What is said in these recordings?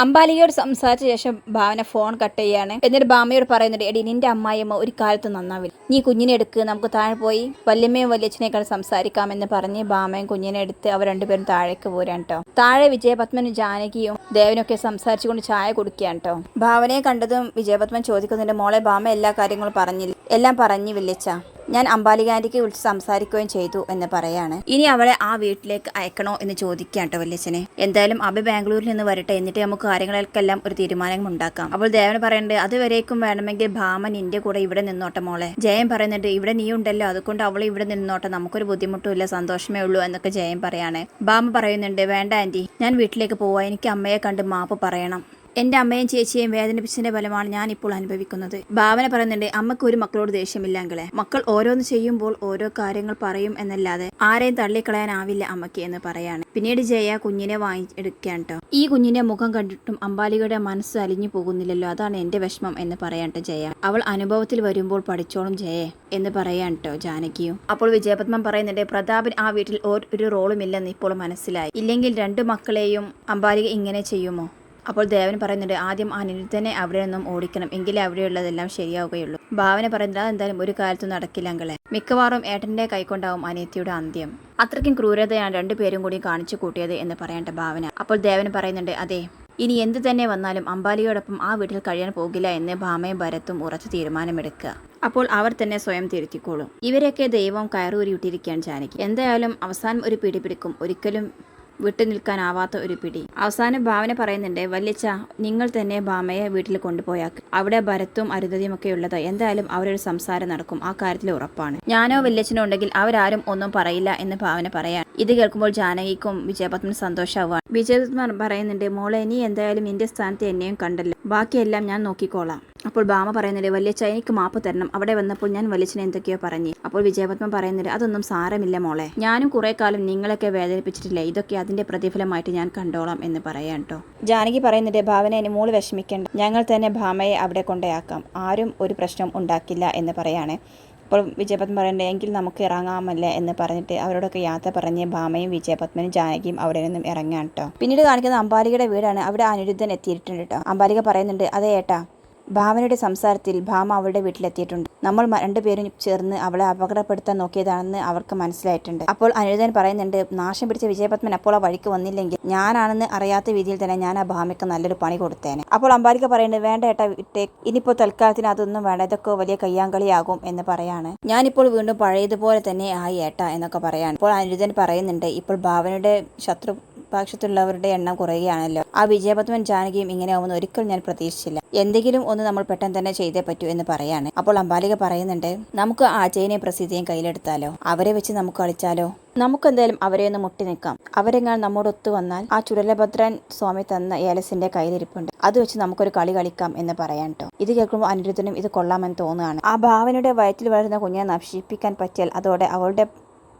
അമ്പാലികയോട് സംസാരിച്ച ശേഷം ഭാവന phone cut ചെയ്യാണ്. എന്നിട്ട് ഭാമയോട് പറയുന്നുണ്ട് എടി നിന്റെ അമ്മായിയമ്മ ഒരു കാലത്ത് നന്നാവില്ല. നീ കുഞ്ഞിനെ എടുക്ക് നമുക്ക് താഴെ പോയി വല്യമ്മയും വല്യച്ഛനേക്കാൾ സംസാരിക്കാമെന്ന് പറഞ്ഞ് ഭാമയും കുഞ്ഞിനെ എടുത്ത് അവർ രണ്ടുപേരും താഴേക്ക് പോരാൻ കേട്ടോ താഴെ വിജയപത്മനും ജാനകിയും ദേവനൊക്കെ സംസാരിച്ചുകൊണ്ട് ചായ കുടിക്കുകയാണ് കേട്ടോ ഭാവനയെ കണ്ടതും വിജയപത്മൻ ചോദിക്കുന്നുണ്ട് മോളെ ഭാമ എല്ലാ കാര്യങ്ങളും പറഞ്ഞില്ല. എല്ലാം പറഞ്ഞു വില്ലിച്ച ഞാൻ അമ്പാലികാന്റിക്ക് വിളിച്ച് സംസാരിക്കുകയും ചെയ്തു എന്ന് പറയാണ്. ഇനി അവളെ ആ വീട്ടിലേക്ക് അയക്കണോ എന്ന് ചോദിക്കാം കേട്ടോ വല്യച്ഛനെ. എന്തായാലും അബി ബാംഗ്ലൂരിൽ നിന്ന് വരട്ടെ എന്നിട്ട് നമുക്ക് കാര്യങ്ങൾക്കെല്ലാം ഒരു തീരുമാനം ഉണ്ടാക്കാം. അപ്പോൾ ദേവൻ പറയുന്നുണ്ട് അതുവരേക്കും വേണമെങ്കിൽ ഭാമൻ നിന്റെ കൂടെ ഇവിടെ നിന്നോട്ടെ മോളെ. ജയൻ പറയുന്നുണ്ട് ഇവിടെ നീ ഉണ്ടല്ലോ അതുകൊണ്ട് അവൾ ഇവിടെ നിന്നോട്ടെ. നമുക്കൊരു ബുദ്ധിമുട്ടും ഇല്ല സന്തോഷമേ ഉള്ളൂ എന്നൊക്കെ ജയൻ പറയാണ്. ഭാമ പറയുന്നുണ്ട് വേണ്ട ആന്റി ഞാൻ വീട്ടിലേക്ക് പോവാ എനിക്ക് അമ്മയെ കണ്ട് മാപ്പ് പറയണം. എന്റെ അമ്മയും ചേച്ചിയെയും വേദനിപ്പിച്ചതിന്റെ ഫലമാണ് ഞാൻ ഇപ്പോൾ അനുഭവിക്കുന്നത്. ഭാവന പറയുന്നുണ്ട് അമ്മയ്ക്ക് ഒരു മക്കളോട് ദേഷ്യമില്ലെങ്കിലേ മക്കൾ ഓരോന്ന് ചെയ്യുമ്പോൾ ഓരോ കാര്യങ്ങൾ പറയും എന്നല്ലാതെ ആരെയും തള്ളിക്കളയാനാവില്ല അമ്മയ്ക്ക് എന്ന് പറയാണ്. പിന്നീട് ജയ കുഞ്ഞിനെ വാങ്ങി എടുക്കാൻ ഈ കുഞ്ഞിന്റെ മുഖം കണ്ടിട്ടും അമ്പാലികയുടെ മനസ്സ് അലിഞ്ഞു പോകുന്നില്ലല്ലോ അതാണ് എന്റെ വിഷമം എന്ന് പറയാൻ ജയ. അവൾ അനുഭവത്തിൽ വരുമ്പോൾ പഠിച്ചോളും ജയേ എന്ന് പറയാൻ കേട്ടോ ജാനകിയും. അപ്പോൾ വിജയപത്മൻ പറയുന്നുണ്ട് പ്രതാപൻ ആ വീട്ടിൽ ഒരു റോളുമില്ലെന്ന് ഇപ്പോൾ മനസ്സിലായി. ഇല്ലെങ്കിൽ രണ്ടു മക്കളെയും അമ്പാലിക ഇങ്ങനെ ചെയ്യുമോ? അപ്പോൾ ദേവൻ പറയുന്നുണ്ട് ആദ്യം അനിൽ തന്നെ അവിടെ നിന്നും ഓടിക്കണം എങ്കിലേ അവിടെയുള്ളതെല്ലാം ശരിയാവുകയുള്ളൂ. ഭാവന പറയുന്നത് അതെന്തായാലും ഒരു കാലത്തും നടക്കില്ല അങ്കളെ. മിക്കവാറും ഏട്ടന്റെ കൈക്കൊണ്ടാവും അനിയത്തിയുടെ അന്ത്യം. അത്രയ്ക്കും ക്രൂരതയാണ് രണ്ടുപേരും കൂടി കാണിച്ചു കൂട്ടിയത് എന്ന് പറയേണ്ട ഭാവന. അപ്പോൾ ദേവൻ പറയുന്നുണ്ട് അതെ ഇനി എന്ത് തന്നെ വന്നാലും അമ്പാലിയോടൊപ്പം ആ വീട്ടിൽ കഴിയാൻ പോകില്ല എന്ന് ഭാമയും ഭരത്തും ഉറച്ച തീരുമാനമെടുക്കുക. അപ്പോൾ അവർ തന്നെ സ്വയം തിരുത്തിക്കോളും. ഇവരെയൊക്കെ ദൈവം കയറൂരിയിട്ടിരിക്കുകയാണ് ജാനകി. എന്തായാലും അവസാനം ഒരു പിടി പിടിക്കും. ഒരിക്കലും വിട്ടു നിൽക്കാനാവാത്ത ഒരു പിടി. അവസാനം ഭാവന പറയുന്നുണ്ട് വല്യച്ച നിങ്ങൾ തന്നെ ഭാമയെ വീട്ടിൽ കൊണ്ടുപോയാക്ക്. അവിടെ ഭരത്തും അരുതതിയും ഒക്കെ ഉള്ളത്. എന്തായാലും അവരൊരു സംസാരം നടക്കും. ആ കാര്യത്തിൽ ഉറപ്പാണ്. ഞാനോ വല്യച്ഛനോ ഉണ്ടെങ്കിൽ അവരാരും ഒന്നും പറയില്ല എന്ന് ഭാവന പറയാൻ ഇത് കേൾക്കുമ്പോൾ ജാനകിക്കും വിജയപത്മനും സന്തോഷമാവുകയാണ് വിജയപത്മൻ പറയുന്നുണ്ട് മോളെ നീ എന്തായാലും എന്റെ സ്ഥാനത്ത് എന്നെയും കണ്ടല്ലോ. ബാക്കിയെല്ലാം ഞാൻ നോക്കിക്കോളാം. അപ്പോൾ ഭാമ പറയുന്നുണ്ട് വലിയച്ഛ എനിക്ക് മാപ്പ് തരണം. അവിടെ വന്നപ്പോൾ ഞാൻ വലിയച്ഛനെ എന്തൊക്കെയോ പറഞ്ഞു. അപ്പോൾ വിജയപത്മൻ പറയുന്നുണ്ട് അതൊന്നും സാരമില്ല മോളെ. ഞാനും കുറേ കാലം നിങ്ങളൊക്കെ വേദനിപ്പിച്ചിട്ടില്ലേ. ഇതൊക്കെ അതിന്റെ പ്രതിഫലമായിട്ട് ഞാൻ കണ്ടോളാം എന്ന് പറയാം കേട്ടോ ജാനകി പറയുന്നുണ്ട് ഭാവന എന്നെ മോൾ വിഷമിക്കേണ്ട. ഞങ്ങൾ തന്നെ ഭാമയെ അവിടെ കൊണ്ടേയാക്കാം. ആരും ഒരു പ്രശ്നം ഉണ്ടാക്കില്ല എന്ന് പറയാണ്. അപ്പോൾ വിജയപത്മൻ പറയുന്നുണ്ട് എങ്കിൽ നമുക്ക് ഇറങ്ങാമല്ലേ? എന്ന് പറഞ്ഞിട്ട് അവരോടൊക്കെ യാത്ര പറഞ്ഞ് ഭാമയും വിജയപത്മനും ജാനകിയും അവിടെ നിന്നും ഇറങ്ങാൻ കേട്ടോ പിന്നീട് കാണിക്കുന്നത് അമ്പാലികയുടെ വീടാണ് അവിടെ അനിരുദ്ധൻ എത്തിയിട്ടുണ്ട് കേട്ടോ അമ്പാലിക പറയുന്നുണ്ട് അതേ ഏട്ടാ ഭാവനയുടെ സംസാരത്തിൽ ഭാമ അവളുടെ വീട്ടിലെത്തിയിട്ടുണ്ട്. നമ്മൾ രണ്ടുപേരും ചേർന്ന് അവളെ അപകടപ്പെടുത്താൻ നോക്കിയതാണെന്ന് അവർക്ക് മനസ്സിലായിട്ടുണ്ട്. അപ്പോൾ അനിരുദ്ധൻ പറയുന്നുണ്ട് നാശം പിടിച്ച വിജയപത്മൻ അപ്പോൾ ആ വഴിക്ക് വന്നില്ലെങ്കിൽ ഞാനാണെന്ന് അറിയാത്ത രീതിയിൽ തന്നെ ഞാൻ ആ ഭാമയ്ക്ക് നല്ലൊരു പണി കൊടുത്തേനെ. അപ്പോൾ അമ്പാലിക പറയുന്നത് വേണ്ട ഏട്ടാ വിട്ടേ. ഇനിയിപ്പോൾ തൽക്കാലത്തിന് അതൊന്നും വേണ്ട. ഇതൊക്കെ വലിയ കയ്യാങ്കളിയാകും എന്ന് പറയാണ്. ഞാനിപ്പോൾ വീണ്ടും പഴയതുപോലെ തന്നെ ആയി ഏട്ടാ എന്നൊക്കെ പറയാണ്. ഇപ്പോൾ അനിരുദ്ധൻ പറയുന്നുണ്ട് ഇപ്പോൾ ഭാവനയുടെ ശത്രു പക്ഷത്തുള്ളവരുടെ എണ്ണം കുറയുകയാണല്ലോ. ആ വിജയപത്മൻ ജാനകിയും ഇങ്ങനെ ആവുമെന്ന് ഒരിക്കലും ഞാൻ പ്രതീക്ഷിച്ചില്ല. എന്തെങ്കിലും ഒന്ന് നമ്മൾ പെട്ടെന്ന് തന്നെ ചെയ്തേ പറ്റൂ എന്ന് പറയാണ്. അപ്പോൾ അമ്പാലിക പറയുന്നുണ്ട് നമുക്ക് അജയനെയും പ്രസിദ്ധിയും കയ്യിലെടുത്താലോ? അവരെ വെച്ച് നമുക്ക് കളിച്ചാലോ? നമുക്ക് എന്തായാലും അവരെ ഒന്ന് മുട്ടി നിൽക്കാം. അവരെങ്ങാൻ നമ്മോട് ഒത്തു വന്നാൽ ആ ചുരലഭദ്രൻ സ്വാമി തന്ന ഏലസിന്റെ കയ്യിലിരിപ്പുണ്ട്. അത് വെച്ച് നമുക്കൊരു കളി കളിക്കാം എന്ന് പറയാൻ കേട്ടോ ഇത് കേൾക്കുമ്പോൾ അനിരുദ്ധനും ഇത് കൊള്ളാമെന്ന് തോന്നുകയാണ്. ആ ഭാവനയുടെ വയറ്റിൽ വളരുന്ന കുഞ്ഞിനെ നശിപ്പിക്കാൻ പറ്റിയാൽ അതോടെ അവളുടെ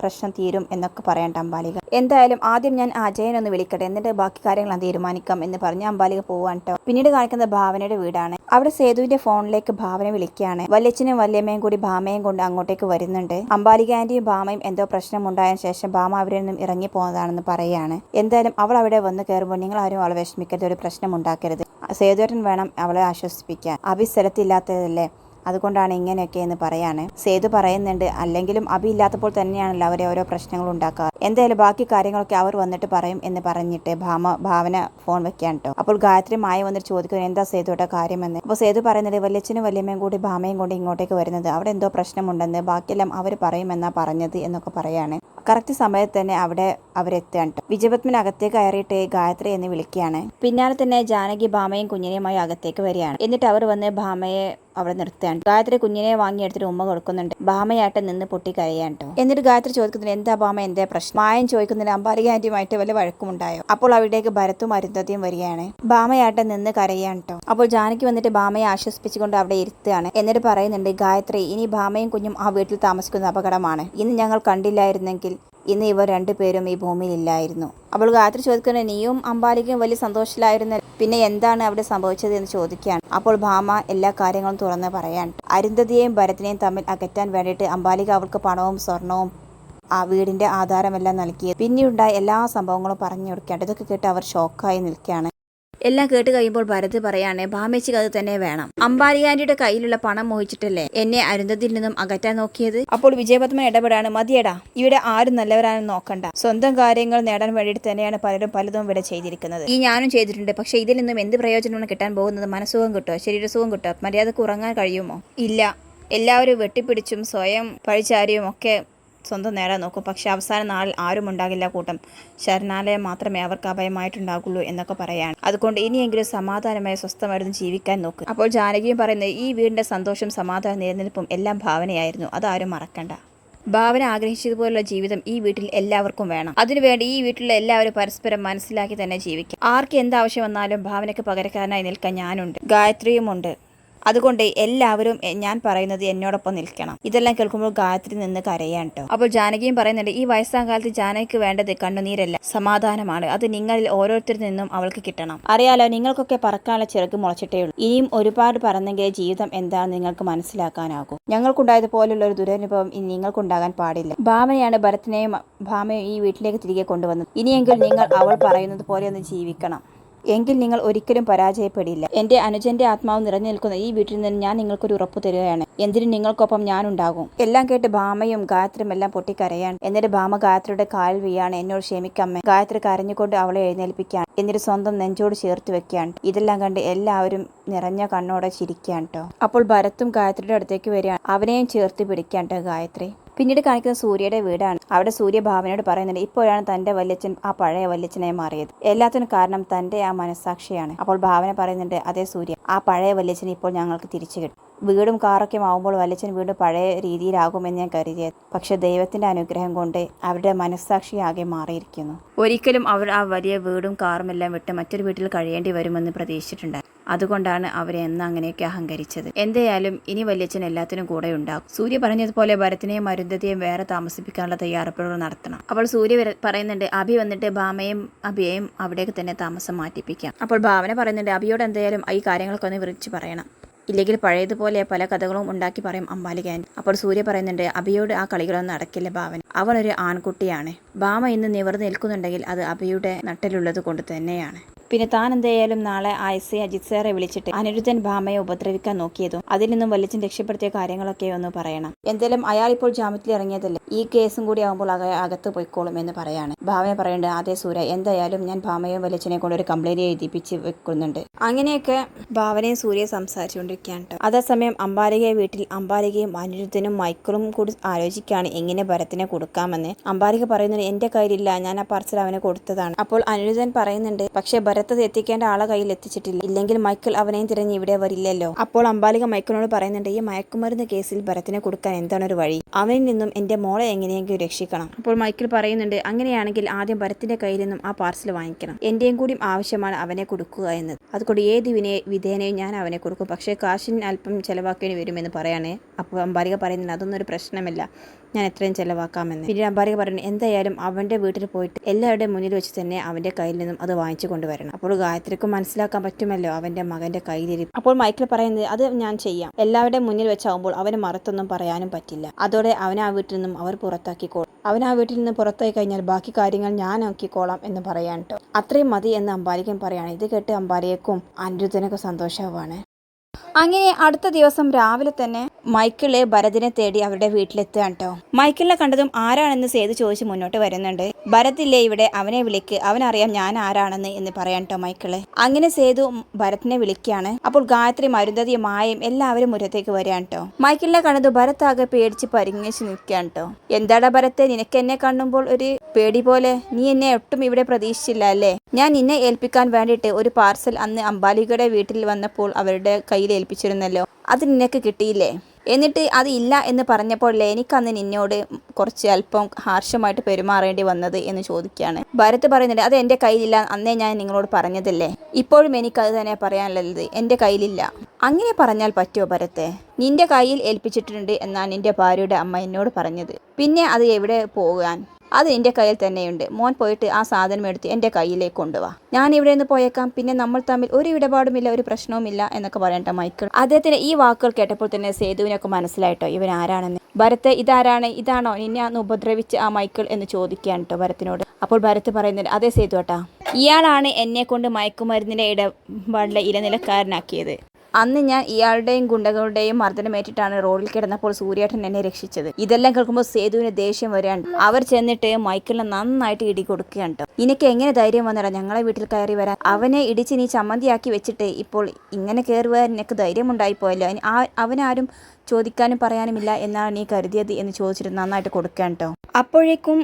പ്രശ്നം തീരും എന്നൊക്കെ പറയണ്ട അമ്പാലിക എന്തായാലും ആദ്യം ഞാൻ അജയനൊന്ന് വിളിക്കട്ടെ. എന്നിട്ട് ബാക്കി കാര്യങ്ങൾ തീരുമാനിക്കാം എന്ന് പറഞ്ഞ് അമ്പാലിക പോവാണ് കേട്ടോ പിന്നീട് കാണിക്കുന്നത് ഭാവനയുടെ വീടാണ്. അവിടെ സേതുവിന്റെ ഫോണിലേക്ക് ഭാവന വിളിക്കുകയാണ്. വല്യച്ഛനും വല്യമ്മയും കൂടി ഭാമയും കൊണ്ട് അങ്ങോട്ടേക്ക് വരുന്നുണ്ട്. അമ്പാലിക ആന്റിയും ഭാമയും എന്തോ പ്രശ്നം പ്രശ്നമുണ്ടായതിനു ശേഷം ഭാമ അവരിൽ നിന്നും ഇറങ്ങി പോകുന്നതാണെന്ന് പറയാണ് എന്തായാലും അവൾ അവിടെ വന്ന് കയറുമ്പോൾ നിങ്ങൾ ആരും അവളെ വിഷമിക്കരുത്. ഒരു പ്രശ്നം ഉണ്ടാക്കരുത്. സേതുവേട്ടൻ വേണം അവളെ ആശ്വസിപ്പിക്കാൻ. അഭി സ്ഥലത്തില്ലാത്തതല്ലേ അതുകൊണ്ടാണ് ഇങ്ങനെയൊക്കെ എന്ന് പറയാണ് സേതു പറയുന്നുണ്ട് അല്ലെങ്കിലും അഭി ഇല്ലാത്തപ്പോൾ തന്നെയാണല്ലോ അവരെ ഓരോ പ്രശ്നങ്ങൾ ഉണ്ടാക്കുക എന്തായാലും ബാക്കി കാര്യങ്ങളൊക്കെ അവർ വന്നിട്ട് പറയും എന്ന് പറഞ്ഞിട്ട് ഭാമ ഭാവന ഫോൺ വെക്കാൻ കേട്ടോ അപ്പോൾ ഗായത്രി മായ വന്നിട്ട് ചോദിക്കുന്നു എന്താ സേതുയുടെ കാര്യമെന്ന്? അപ്പോൾ സേതു പറയുന്നത് വല്യച്ഛനും വല്യമ്മയും കൂടി ഭാമയും കൊണ്ട് ഇങ്ങോട്ടേക്ക് വരുന്നത് അവിടെ എന്തോ പ്രശ്നമുണ്ടെന്ന് ബാക്കിയെല്ലാം അവർ പറയുമെന്നാ പറഞ്ഞത് എന്നൊക്കെ പറയാണ്. കറക്റ്റ് സമയത്ത് തന്നെ അവിടെ അവരെത്തുകയാണ് കേട്ടോ വിജയപത്മൻ അകത്തേക്ക് കയറിയിട്ട് ഗായത്രി എന്ന് വിളിക്കുകയാണ്. പിന്നാലെ തന്നെ ജാനകി ഭാമയും കുഞ്ഞിനെയുമായി അകത്തേക്ക് വരികയാണ്. എന്നിട്ട് അവർ വന്ന് ഭാമയെ അവിടെ നിർത്തുകയാണ്. ഗായത്രി കുഞ്ഞിനെ വാങ്ങിയെടുത്തിട്ട് ഉമ്മ കൊടുക്കുന്നുണ്ട്. ഭാമയായിട്ട് നിന്ന് പൊട്ടി കരയാണ് എന്നിട്ട് ഗായത്രി ചോദിക്കുന്നില്ല എന്താ ബാമ എന്താ പ്രശ്നം? മായം ചോദിക്കുന്നില്ല അമ്പാലിക ആന്റിയുമായിട്ട് വല്ല വഴക്കുമുണ്ടായോ? അപ്പോൾ അവിടേക്ക് ഭരത്തും അരുന്ധതിയും വരികയാണ്. ഭാമയായിട്ട് നിന്ന് കരയാണ് അപ്പോൾ ജാനകി വന്നിട്ട് ബാമയെ ആശ്വസിപ്പിച്ചുകൊണ്ട് അവിടെ ഇരുത്തുകയാണ്. എന്നിട്ട് പറയുന്നുണ്ട് ഗായത്രി ഇനി ബാമയും കുഞ്ഞും ആ വീട്ടിൽ താമസിക്കുന്ന അപകടമാണ്. ഇന്ന് ഞങ്ങൾ കണ്ടില്ലായിരുന്നെങ്കിൽ ഇന്ന് ഇവർ രണ്ടുപേരും ഈ ഭൂമിയിലില്ലായിരുന്നു അപ്പോൾ ഗായത്രി ചോദിക്കുന്നത് നീയും അമ്പാലികയും വലിയ സന്തോഷത്തിലായിരുന്നു പിന്നെ എന്താണ് അവിടെ സംഭവിച്ചത് എന്ന് ചോദിക്കുകയാണ് അപ്പോൾ ഭാമ എല്ലാ കാര്യങ്ങളും തുറന്ന് പറയാൻ അരുന്ധതിയെയും ഭരത്തിനെയും തമ്മിൽ അകറ്റാൻ വേണ്ടിയിട്ട് അമ്പാലിക അവൾക്ക് പണവും സ്വർണവും ആ വീടിന്റെ ആധാരമെല്ലാം നൽകിയത് പിന്നെയുണ്ടായ എല്ലാ സംഭവങ്ങളും പറഞ്ഞു കൊടുക്കുകയാണ് ഇതൊക്കെ കേട്ട് അവർ ഷോക്കായി നിൽക്കുകയാണ്. എല്ലാം കേട്ട് കഴിയുമ്പോൾ ഭരത് പറയാണ് ഭാമേച്ചിക്ക് അത് തന്നെ വേണം. അമ്പാലികാന്റിയുടെ കയ്യിലുള്ള പണം മോഹിച്ചിട്ടല്ലേ എന്നെ അരുന്ധത്തിൽ നിന്നും അകറ്റാൻ നോക്കിയത്? അപ്പോൾ വിജയപത്മൻ ഇടപെടാണ് മതിയടാ ഇവിടെ ആരും നല്ലവരാണെന്ന് നോക്കണ്ട. സ്വന്തം കാര്യങ്ങൾ നേടാൻ വേണ്ടിയിട്ട് തന്നെയാണ് പലരും പലതും ഇവിടെ ചെയ്തിരിക്കുന്നത്. ഈ ഞാനും ചെയ്തിട്ടുണ്ട് പക്ഷേ ഇതിൽ നിന്നും എന്ത് പ്രയോജനമാണ് കിട്ടാൻ പോകുന്നത്? മനസ്സുഖം കിട്ടോ? ശരീരസുഖം കിട്ടോ? മര്യാദയ്ക്ക് ഉറങ്ങാൻ കഴിയുമോ? ഇല്ല. എല്ലാവരും വെട്ടിപ്പിടിച്ചും സ്വയം പഴിച്ചാരിയും ഒക്കെ സ്വന്തം നേടാൻ നോക്കും. പക്ഷേ അവസാന നാളിൽ ആരും ഉണ്ടാകില്ല കൂട്ടം. ശരണാലയം മാത്രമേ അവർക്ക് അഭയമായിട്ടുണ്ടാകുള്ളൂ എന്നൊക്കെ പറയാണ്. അതുകൊണ്ട് ഇനിയെങ്കിലും സമാധാനമായി സ്വസ്ഥമായിരുന്നു ജീവിക്കാൻ നോക്കും. അപ്പോൾ ജാനകിയും പറയുന്നത് ഈ വീടിന്റെ സന്തോഷം സമാധാനം നിലനിൽപ്പും എല്ലാം ഭാവനയായിരുന്നു. അതാരും മറക്കണ്ട. ഭാവന ആഗ്രഹിച്ചതുപോലുള്ള ജീവിതം ഈ വീട്ടിൽ എല്ലാവർക്കും വേണം. അതിനുവേണ്ടി ഈ വീട്ടിലെ എല്ലാവരും പരസ്പരം മനസ്സിലാക്കി തന്നെ ജീവിക്കും. ആർക്ക് എന്താവശ്യം വന്നാലും ഭാവനയ്ക്ക് പകരക്കാരനായി നിൽക്കാൻ ഞാനുണ്ട്. ഗായത്രിയുമുണ്ട്. അതുകൊണ്ട് എല്ലാവരും ഞാൻ പറയുന്നത് എന്നോടൊപ്പം നിൽക്കണം. ഇതെല്ലാം കേൾക്കുമ്പോൾ ഗായത്രി നിന്ന് കരയാണ് കേട്ടോ അപ്പോൾ ജാനകിയും പറയുന്നുണ്ട് ഈ വയസ്സാം കാലത്ത് ജാനകിക്ക് വേണ്ടത് കണ്ണുനീരല്ല സമാധാനമാണ്. അത് നിങ്ങളിൽ ഓരോരുത്തരിൽ നിന്നും അവൾക്ക് കിട്ടണം. അറിയാലോ നിങ്ങൾക്കൊക്കെ പറക്കാനുള്ള ചിറക് മുളച്ചിട്ടേ ഉള്ളൂ. ഇനിയും ഒരുപാട് പറന്നെങ്കിലേ ജീവിതം എന്താണെന്ന് നിങ്ങൾക്ക് മനസ്സിലാക്കാനാകും. ഞങ്ങൾക്കുണ്ടായതുപോലുള്ള ഒരു ദുരനുഭവം ഇനി നിങ്ങൾക്കുണ്ടാകാൻ പാടില്ല. ഭാമയാണ് ഭരത്തിനെയും ഭാമയും ഈ വീട്ടിലേക്ക് തിരികെ കൊണ്ടുവന്നത്. ഇനിയെങ്കിൽ നിങ്ങൾ അവൾ പറയുന്നത് പോലെ ഒന്ന് ജീവിക്കണം. എങ്കിൽ നിങ്ങൾ ഒരിക്കലും പരാജയപ്പെടില്ല. എന്റെ അനുജന്റെ ആത്മാവ് നിറഞ്ഞു നിൽക്കുന്ന ഈ വീട്ടിൽ നിന്ന് ഞാൻ നിങ്ങൾക്കൊരു ഉറപ്പ് തരികയാണ്. എന്തിനും നിങ്ങൾക്കൊപ്പം ഞാനുണ്ടാകും എല്ലാം കേട്ട് ഭാമയും ഗായത്രിയും എല്ലാം പൊട്ടിക്കരയാണ്. എന്നിട്ട് ഭാമ ഗായത്രിയുടെ കാലിൽ വീയാണ് എന്നോട് ക്ഷമിക്കമ്മേ. ഗായത്രി കരഞ്ഞുകൊണ്ട് അവളെ എഴുന്നേൽപ്പിക്കാൻ എന്നിട്ട് സ്വന്തം നെഞ്ചോട് ചേർത്ത് വെക്കുകയാണ്. ഇതെല്ലാം കണ്ട് എല്ലാവരും നിറഞ്ഞ കണ്ണോടെ ചിരിക്കുകയാണ് കേട്ടോ. അപ്പോൾ ഭരത്തും ഗായത്രിയുടെ അടുത്തേക്ക് വരികയാണ്. അവനെയും ചേർത്ത് പിടിക്കാൻ കേട്ടോ ഗായത്രി. പിന്നീട് കാണിക്കുന്ന സൂര്യയുടെ വീടാണ്. അവിടെ സൂര്യ ഭാവനയോട് പറയുന്നുണ്ട് ഇപ്പോഴാണ് തന്റെ വല്യച്ഛൻ ആ പഴയ വല്യച്ഛനായി മാറിയത്. എല്ലാത്തിനും കാരണം തന്റെ ആ മനസാക്ഷിയാണ് അപ്പോൾ ഭാവന പറയുന്നുണ്ട് അതേ സൂര്യ ആ പഴയ വല്യച്ഛൻ ഇപ്പോൾ ഞങ്ങൾക്ക് തിരിച്ചു കിട്ടും. വീടും കാറൊക്കെ ആവുമ്പോൾ വല്യച്ഛൻ വീണ്ടും പഴയ രീതിയിലാകുമെന്ന് ഞാൻ കരുതിയത്. പക്ഷെ ദൈവത്തിന്റെ അനുഗ്രഹം കൊണ്ട് അവരുടെ മനസ്സാക്ഷിയാകെ മാറിയിരിക്കുന്നു. ഒരിക്കലും അവർ ആ വലിയ വീടും കാറും എല്ലാം വിട്ട് മറ്റൊരു വീട്ടിൽ കഴിയേണ്ടി വരുമെന്ന് പ്രതീക്ഷിച്ചിട്ടുണ്ടായിരുന്നു. അതുകൊണ്ടാണ് അവരെ എന്ന് അങ്ങനെയൊക്കെ അഹങ്കരിച്ചത്. എന്തായാലും ഇനി വല്യച്ഛൻ എല്ലാത്തിനും കൂടെ ഉണ്ടാകും. സൂര്യ പറഞ്ഞതുപോലെ ഭരത്തിനെയും അരുന്ധതിയെയും വേറെ താമസിപ്പിക്കാനുള്ള തയ്യാറെടുപ്പുകൾ നടത്തണം. അപ്പോൾ സൂര്യ പറയുന്നുണ്ട് അഭി വന്നിട്ട് ഭാമയും അഭിയെയും അവിടേക്ക് തന്നെ താമസം മാറ്റിപ്പിക്കാം. അപ്പോൾ ഭാവന പറയുന്നുണ്ട് അഭിയോട് എന്തായാലും ഈ കാര്യങ്ങളൊക്കെ ഒന്ന് വിളിച്ച് പറയണം. ഇല്ലെങ്കിൽ പഴയതുപോലെ പല കഥകളും ഉണ്ടാക്കി പറയും അമ്പാലികാൻ അപ്പോൾ സൂര്യ പറയുന്നുണ്ട് അഭിയോട് ആ കളികളൊന്നും നടക്കില്ല ഭാവൻ അവനൊരു ആൺകുട്ടിയാണ്. ഭാമ ഇന്ന് നിവർന്ന് നിൽക്കുന്നുണ്ടെങ്കിൽ അത് അഭിയുടെ നട്ടിലുള്ളത് കൊണ്ട് തന്നെയാണ്. പിന്നെ താൻ എന്തായാലും നാളെ ആയിസെ അജിത് സാറെ വിളിച്ചിട്ട് അനിരുദ്ധൻ ഭാമയെ ഉപദ്രവിക്കാൻ നോക്കിയതും അതിൽ നിന്നും വലിച്ചും രക്ഷപ്പെടുത്തിയ കാര്യങ്ങളൊക്കെ ഒന്ന് പറയണം. എന്തായാലും അയാൾ ഇപ്പോൾ ജാമ്യത്തിൽ ഇറങ്ങിയതല്ലേ? ഈ കേസും കൂടി ആകുമ്പോൾ അക അകത്ത് പോയിക്കോളും എന്ന് പറയാണ്. ഭാമയെ പറയേണ്ടത് അതേ സൂര്യ എന്തായാലും ഞാൻ ഭാമയും വലിച്ചനെ കൊണ്ട് ഒരു കംപ്ലൈന്റ് എഴുതിപ്പിച്ച് വെക്കുന്നുണ്ട്. അങ്ങനെയൊക്കെ ഭാവനയും സൂര്യ സംസാരിച്ചുകൊണ്ടിരിക്കുകയാണ് അതേസമയം അമ്പാലികയെ വീട്ടിൽ അമ്പാലികയും അനിരുദ്ധനും മൈക്കിളും കൂടി ആലോചിക്കുകയാണ് എങ്ങനെ ഭരത്തിനെ കൊടുക്കാമെന്ന്. അമ്പാലിക പറയുന്നുണ്ട് എന്റെ കയ്യിലില്ല ഞാൻ ആ പാർസൽ അവന് കൊടുത്തതാണ്. അപ്പോൾ അനിരുദ്ധൻ പറയുന്നുണ്ട് പക്ഷേ ഭരത് അത് എത്തിക്കേണ്ട ആളെ കയ്യിൽ എത്തിച്ചിട്ടില്ല. ഇല്ലെങ്കിൽ മൈക്കിൾ അവനെയും തിരഞ്ഞ് ഇവിടെ വരില്ലല്ലോ. അപ്പോൾ അമ്പാലിക മൈക്കിളിനോട് പറയുന്നുണ്ട് ഈ മയക്കുമരുന്ന് കേസിൽ ഭരത്തിനെ കൊടുക്കാൻ എന്താണ് ഒരു വഴി? അവനിൽ നിന്നും എന്റെ മോളെ എങ്ങനെയെങ്കിലും രക്ഷിക്കണം. അപ്പോൾ മൈക്കിൾ പറയുന്നുണ്ട് അങ്ങനെയാണെങ്കിൽ ആദ്യം ഭരത്തിന്റെ കയ്യിൽ നിന്നും ആ പാർസൽ വാങ്ങിക്കണം. എന്റെയും കൂടി ആവശ്യമാണ് അവനെ കൊടുക്കുക എന്നത്. അതുകൊണ്ട് ഏത് വിനെ വിധേനയും ഞാൻ അവനെ കൊടുക്കും. പക്ഷേ കാശിന് അല്പം ചെലവാക്കേണ്ടി വരുമെന്ന് പറയാണേ. അപ്പോൾ അമ്പാലിക പറയുന്നുണ്ട് അതൊന്നും ഒരു പ്രശ്നമല്ല. ഞാൻ എത്രയും ചെലവാക്കാമെന്ന്. പിന്നീട് അമ്പാലിക പറയുന്നു എന്തായാലും അവന്റെ വീട്ടിൽ പോയിട്ട് എല്ലാവരുടെയും മുന്നിൽ വെച്ച് തന്നെ അവന്റെ കയ്യിൽ നിന്നും അത് വാങ്ങിച്ചു കൊണ്ടുവരണം. അപ്പോൾ ഗായത്രിക്ക് മനസ്സിലാക്കാൻ പറ്റുമല്ലോ അവന്റെ മകന്റെ കയ്യിലിരിപ്പ് അപ്പോൾ മൈക്കിൾ പറയുന്നത് അത് ഞാൻ ചെയ്യാം. എല്ലാവരുടെ മുന്നിൽ വെച്ചാവുമ്പോൾ അവന് മറത്തൊന്നും പറയാനും പറ്റില്ല. അതോടെ അവനെ ആ വീട്ടിൽ നിന്നും അവർ പുറത്താക്കിക്കോളും. അവൻ ആ വീട്ടിൽ നിന്ന് പുറത്തായി കഴിഞ്ഞാൽ ബാക്കി കാര്യങ്ങൾ ഞാൻ നോക്കിക്കോളാം എന്ന് പറയാൻ കേട്ടോ അത്രയും മതി എന്ന് അമ്പാലികൻ പറയാണ്. ഇത് കേട്ട് അമ്പാലികക്കും അനിരുദ്ധനൊക്കെ സന്തോഷവുമാണ് അങ്ങനെ അടുത്ത ദിവസം രാവിലെ തന്നെ മൈക്കിൾ ഭരതിനെ തേടി അവരുടെ വീട്ടിലെത്തുകയാണ് കേട്ടോ. മൈക്കിളിനെ കണ്ടതും ആരാണെന്ന് സേതു ചോദിച്ച് മുന്നോട്ട് വരുന്നുണ്ട്. ഭരത്തില്ലേ ഇവിടെ അവനെ വിളിക്ക്. അവനറിയാം ഞാൻ ആരാണെന്ന് എന്ന് പറയാൻ കേട്ടോ മൈക്കിൾ. അങ്ങനെ സേതു ഭരത്തിനെ വിളിക്കുകയാണ്. അപ്പോൾ ഗായത്രി മരുന്തതിയും മായയും എല്ലാവരും മുരത്തേക്ക് വരികയാണ് കേട്ടോ. മൈക്കിളിനെ കണ്ടത് ഭരത് ആകെ പേടിച്ച് പരിങ്ങച്ച് നിൽക്കുകയാണ് കേട്ടോ. എന്താടാ ഭരത്തെ നിനക്ക് എന്നെ കാണുമ്പോൾ ഒരു പേടി പോലെ? നീ എന്നെ ഒട്ടും ഇവിടെ പ്രതീക്ഷിച്ചില്ല അല്ലേ? ഞാൻ നിന്നെ ഏൽപ്പിക്കാൻ വേണ്ടിയിട്ട് ഒരു പാർസൽ അന്ന് അമ്പാലികയുടെ വീട്ടിൽ വന്നപ്പോൾ അവരുടെ കയ്യിൽ ഏൽപ്പിച്ചിരുന്നല്ലോ. അത് നിനക്ക് കിട്ടിയില്ലേ? എന്നിട്ട് അത് ഇല്ല എന്ന് പറഞ്ഞപ്പോഴല്ലേ എനിക്കന്ന് നിന്നോട് കുറച്ച് അല്പം ഹാർഷമായിട്ട് പെരുമാറേണ്ടി വന്നത് എന്ന് ചോദിക്കുകയാണ്. ഭരത് പറയുന്നുണ്ട് അത് എന്റെ കയ്യിലില്ല. അന്നേ ഞാൻ നിങ്ങളോട് പറഞ്ഞതല്ലേ? ഇപ്പോഴും എനിക്ക് അത് തന്നെ പറയാനുള്ളത്. എന്റെ കയ്യിലില്ല. അങ്ങനെ പറഞ്ഞാൽ പറ്റുമോ ഭരത്തെ? നിന്റെ കയ്യിൽ ഏൽപ്പിച്ചിട്ടുണ്ട് എന്നാണ് നിന്റെ ഭാര്യയുടെ അമ്മ എന്നോട് പറഞ്ഞത്. പിന്നെ അത് എവിടെ പോകാൻ? അത് എന്റെ കയ്യിൽ തന്നെയുണ്ട്. മോൻ പോയിട്ട് ആ സാധനം എടുത്ത് എന്റെ കയ്യിലേക്ക് കൊണ്ടുവാ. ഞാൻ ഇവിടെ നിന്ന് പോയേക്കാം. പിന്നെ നമ്മൾ തമ്മിൽ ഒരു ഇടപാടുമില്ല ഒരു പ്രശ്നവുമില്ല എന്നൊക്കെ പറയട്ടെ മൈക്കിൾ. അദ്ദേഹത്തിന് ഈ വാക്കുകൾ കേട്ടപ്പോൾ തന്നെ സേതുവിനൊക്കെ മനസ്സിലായിട്ടോ ഇവൻ ആരാണെന്ന്? ഭരത്ത് ഇതാരാണ്? ഇതാണോ? നിന്നെ അന്ന് ഉപദ്രവിച്ച് ആ മൈക്കിൾ എന്ന് ചോദിക്കുകയാണ് കേട്ടോ ഭരത്തിനോട്. അപ്പോൾ ഭരത് പറയുന്നത് അതേ സേതു കേട്ടാ ഇയാളാണ് എന്നെ കൊണ്ട് മയക്കുമരുന്നിന്റെ ഇടപാടിലെ ഇരനിലക്കാരനാക്കിയത്. അന്ന് ഞാൻ ഇയാളുടെയും ഗുണ്ടകളുടെയും മർദ്ദനമേറ്റിട്ടാണ് റോഡിൽ കിടന്നപ്പോൾ സൂര്യേട്ടൻ എന്നെ രക്ഷിച്ചത്. ഇതെല്ലാം കേൾക്കുമ്പോൾ സേതുവിന് ദേഷ്യം വരാണ്ട് അവർ ചെന്നിട്ട് മൈക്കിളിനെ നന്നായിട്ട് ഇടി കൊടുക്കുകയാണ് ഇനിക്ക് എങ്ങനെ ധൈര്യം വന്നടാ? ഞങ്ങളെ വീട്ടിൽ കയറി വരാൻ. അവനെ ഇടിച്ച് നീ ചമ്മന്തിയാക്കി വെച്ചിട്ട് ഇപ്പോൾ ഇങ്ങനെ കയറി വരാൻ നിനക്ക് ധൈര്യമുണ്ടായിപ്പോയല്ലോ? അവനാരും ചോദിക്കാനും പറയാനുമില്ല എന്നാണ് നീ കരുതിയത് എന്ന് ചോദിച്ചിട്ട് നന്നായിട്ട് കൊടുക്കാൻ കേട്ടോ. അപ്പോഴേക്കും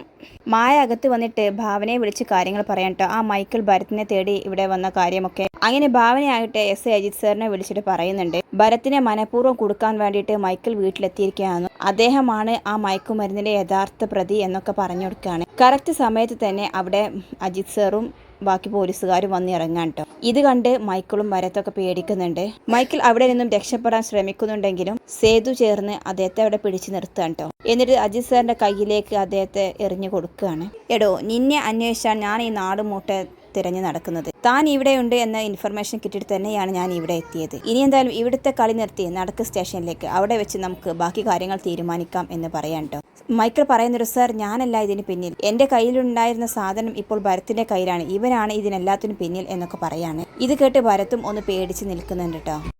മായ അകത്ത് വന്നിട്ട് ഭാവനയെ വിളിച്ച് കാര്യങ്ങൾ പറയാൻ ട്ടോ ആ മൈക്കിൾ ഭരത്തിനെ തേടി ഇവിടെ വന്ന കാര്യമൊക്കെ. അങ്ങനെ ഭാവനയാകട്ടെ എസ് എ അജിത് സാറിനെ വിളിച്ചിട്ട് പറയുന്നുണ്ട്. ഭരത്തിനെ മനഃപൂർവം കൊടുക്കാൻ വേണ്ടിയിട്ട് മൈക്കിൾ വീട്ടിലെത്തിയിരിക്കുകയാണ്. അദ്ദേഹമാണ് ആ മയക്കുമരുന്നിന്റെ യഥാർത്ഥ പ്രതി എന്നൊക്കെ പറഞ്ഞു കൊടുക്കുകയാണ് കറക്റ്റ് സമയത്ത് തന്നെ അവിടെ അജിത് സാറും ബാക്കി പോലീസുകാർ വന്നിറങ്ങാൻ കേട്ടോ ഇത് കണ്ട് മൈക്കിളും ഭരത്തൊക്കെ പേടിക്കുന്നുണ്ട്. മൈക്കിൾ അവിടെ നിന്നും രക്ഷപ്പെടാൻ ശ്രമിക്കുന്നുണ്ടെങ്കിലും സേതു ചേർന്ന് അദ്ദേഹത്തെ അവിടെ പിടിച്ചു നിർത്തുകയാണ് കേട്ടോ എന്നിട്ട് അജിത് സാറിന്റെ കയ്യിലേക്ക് അദ്ദേഹത്തെ എറിഞ്ഞു കൊടുക്കുകയാണ്. എടോ നിന്നെ അന്വേഷിച്ചാൽ ഞാൻ ഈ നാട് തിരഞ്ഞു നടക്കുന്നത്. താൻ ഇവിടെയുണ്ട് എന്ന ഇൻഫർമേഷൻ കിട്ടിയിട്ട് തന്നെയാണ് ഞാൻ ഇവിടെ എത്തിയത്. ഇനി എന്തായാലും ഇവിടുത്തെ കളി നിർത്തി നടക്ക് സ്റ്റേഷനിലേക്ക്. അവിടെ വെച്ച് നമുക്ക് ബാക്കി കാര്യങ്ങൾ തീരുമാനിക്കാം എന്ന് പറയാൻ കേട്ടോ മൈക്കിൾ പറയുന്നൊരു സർ ഞാനല്ല ഇതിന് പിന്നിൽ. എന്റെ കയ്യിലുണ്ടായിരുന്ന സാധനം ഇപ്പോൾ ഭരത്തിന്റെ കയ്യിലാണ്. ഇവനാണ് ഇതിനെല്ലാത്തിനും പിന്നിൽ എന്നൊക്കെ പറയാണ്. ഇത് കേട്ട് ഭരത്തും ഒന്ന് പേടിച്ച് നിൽക്കുന്നുണ്ട് കേട്ടോ